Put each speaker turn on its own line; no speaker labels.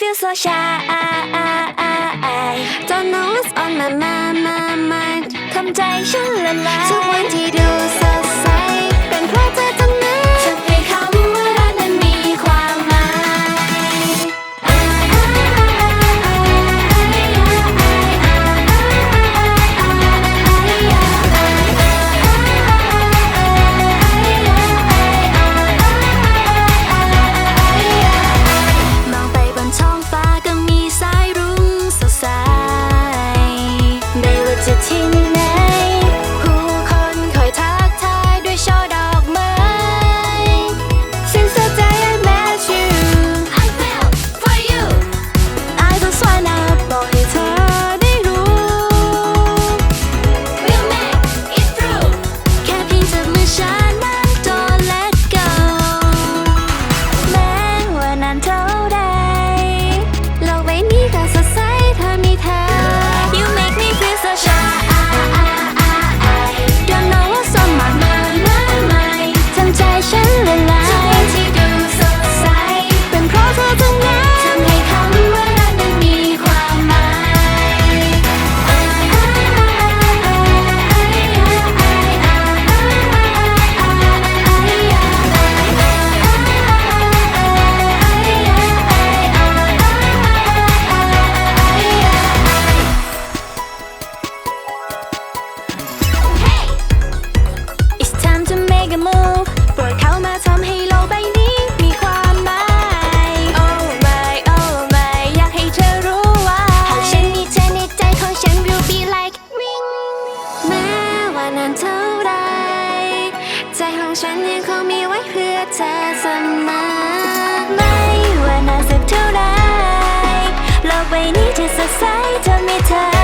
feel so shy
Don't know what's on my mind, my mind
ทำใจฉันละลายทุกวันที่เธ
ฉันยังคงมีไว้เพื่อเธอเสมอ
ไม่ว่านานสักเท่าไรโลกใบนี้จะสดใสจะมีเธอ